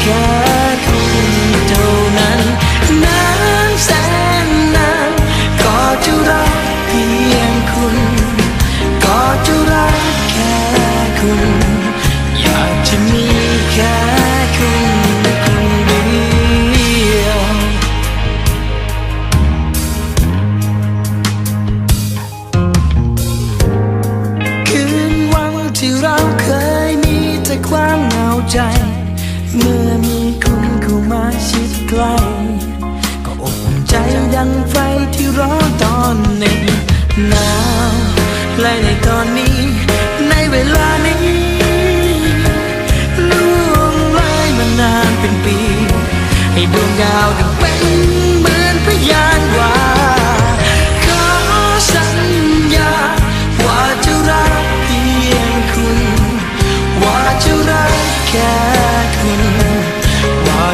แค่คุณเท่านั้นนานแสนนานก็จะรักเพียงคุณ ก็จะรักแค่คุณ อยากจะมีแค่คุณคนเดียวคืนวันที่เราเคยมีแต่ความเหงาใจ เมื่อมีคุณเข้ามาชิดใกล้ก็อบอุ่นใจดังไฟที่ร้อนตอนหนึ่งหนาวและในตอนนี้ ในเวลานี้ล่วงเลยมานานเป็นปี ให้ดวงดาวดังไป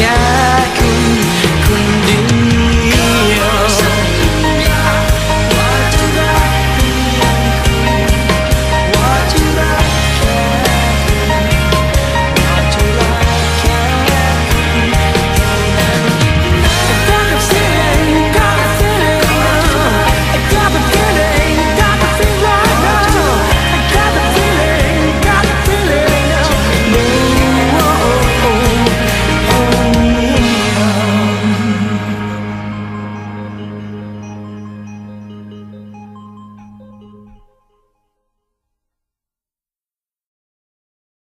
ก็